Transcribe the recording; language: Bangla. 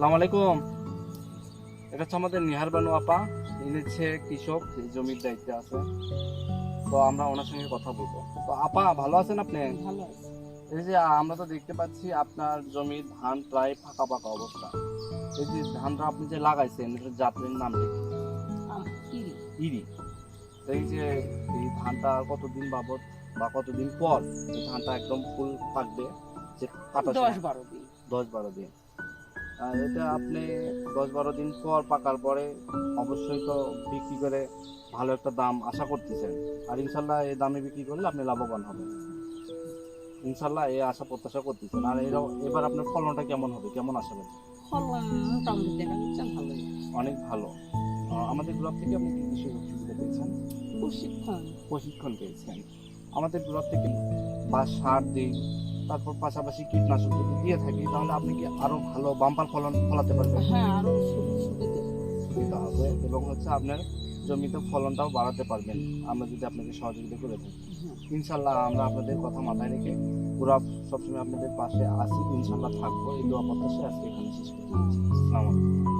সালাম আলাইকুম। এটা হচ্ছে আমাদের নিহার বানু আপা। ইনি হচ্ছে কৃষক জমির দায়িত্বে আছে। তো আমরা ওনার সঙ্গে কথা বলব। তো আপা ভালো আছেন আপনি? এই যে আমরা তো দেখতে পাচ্ছি আপনার জমির ধান প্রায় ফাঁকা ফাঁকা অবস্থা। এই যে ধানটা আপনি যে লাগাইছেন এটার জাতের নামটা কি? ইরি। এই যে এই ধানটা কতদিন বাবদ বা কতদিন পর এই ধানটা একদম ফুল পাকবে যে কাটা দশ বারো দিন। দশ বারো দিন। আর এটা আপনি দশ বারো দিন পর পাকার পরে অবশ্যই তো বিক্রি করে ভালো একটা দাম আশা করতেছেন। আর ইনশাল্লাহ এই দামে বিক্রি করলে আপনি লাভবান হবেন। ইনশাল্লাহ এই আশা প্রত্যাশা করতেছেন। আর এরা এবার আপনার ফলনটা কেমন হবে? কেমন আশাবেন ফলন মোটামুটি ভালোই। অনেক ভালো। আমাদের গ্রুপ থেকে আপনি কি কৃষি সুবিধা পেয়েছেন? প্রশিক্ষণ। প্রশিক্ষণ পেয়েছেন। আমাদের গ্রুপ থেকে বা সার দিই তারপর পাশাপাশি কীটনাশক যদি দিয়ে থাকি তাহলে আপনি কি আরও ভালো বাম্পার ফলন ফলাতে পারবেন? হ্যাঁ আরও সুবিধে হবে। এবং হচ্ছে আপনার জমিতে ফলনটাও বাড়াতে পারবেন। আমরা যদি আপনাকে সহযোগিতা করে থাকি। হ্যাঁ। ইনশাল্লাহ আমরা আপনাদের কথা মাথায় রেখে পুরো সবসময় আপনাদের পাশে আসি ইনশাল্লাহ থাকব। এই দোয়া প্রত্যাশায় আজকে এখানে শেষ করতে আসসালামু আলাইকুম।